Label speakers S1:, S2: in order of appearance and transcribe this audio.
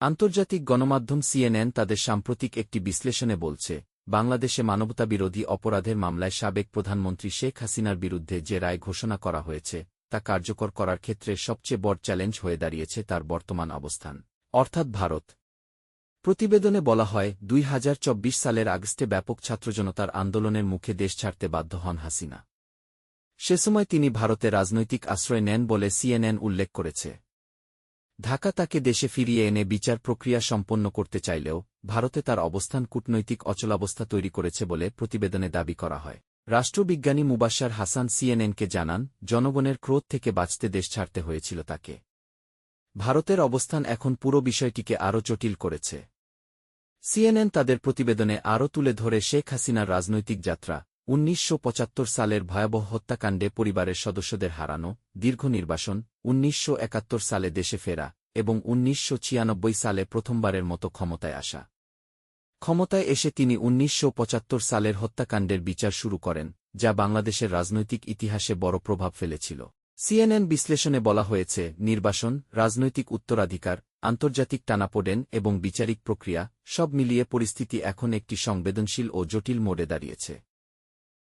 S1: আন্তর্জাতিক গণমাধ্যম সিএনএন তাদের সাম্প্রতিক একটি বিশ্লেষণে বলছে, বাংলাদেশে মানবতাবিরোধী অপরাধের মামলায় সাবেক প্রধানমন্ত্রী শেখ হাসিনার বিরুদ্ধে যে রায় ঘোষণা করা হয়েছে, তা কার্যকর করার ক্ষেত্রে সবচেয়ে বড় চ্যালেঞ্জ হয়ে দাঁড়িয়েছে তার বর্তমান অবস্থান। অর্থাৎ ভারত। প্রতিবেদনে বলা হয়, দুই হাজার চব্বিশ সালের আগস্টে ব্যাপক ছাত্রজনতার আন্দোলনের মুখে দেশ ছাড়তে বাধ্য হন হাসিনা। সে সময় তিনি ভারতে রাজনৈতিক আশ্রয় নেন বলে সিএনএন উল্লেখ করেছে। ঢাকা তাকে দেশে ফিরিয়ে এনে বিচার প্রক্রিয়া সম্পন্ন করতে চাইলেও, ভারতে তার অবস্থান কূটনৈতিক অচলাবস্থা তৈরি করেছে বলে প্রতিবেদনে দাবি করা হয়। রাষ্ট্রবিজ্ঞানী মুবাশার হাসান সিএনএনকে জানান, জনগণের ক্রোধ থেকে বাঁচতে দেশ ছাড়তে হয়েছিল তাকে। ভারতের অবস্থান এখন পুরো বিষয়টিকে আরও জটিল করেছে। সিএনএন তাদের প্রতিবেদনে আরও তুলে ধরে শেখ হাসিনার রাজনৈতিক যাত্রা, উনিশশো পঁচাত্তর সালের ভয়াবহ হত্যাকাণ্ডে পরিবারের সদস্যদের হারানো, দীর্ঘ নির্বাসন, উনিশশো একাত্তর সালে দেশে ফেরা এবং উনিশশো ছিয়ানব্বই সালে প্রথমবারের মতো ক্ষমতায় আসা। ক্ষমতায় এসে তিনি উনিশশো পঁচাত্তর সালের হত্যাকাণ্ডের বিচার শুরু করেন, যা বাংলাদেশের রাজনৈতিক ইতিহাসে বড় প্রভাব ফেলেছিল। সিএনএন বিশ্লেষণে বলা হয়েছে, নির্বাসন, রাজনৈতিক উত্তরাধিকার, আন্তর্জাতিক টানাপোডেন এবং বিচারিক প্রক্রিয়া সব মিলিয়ে পরিস্থিতি এখন একটি সংবেদনশীল ও জটিল মোড়ে দাঁড়িয়েছে।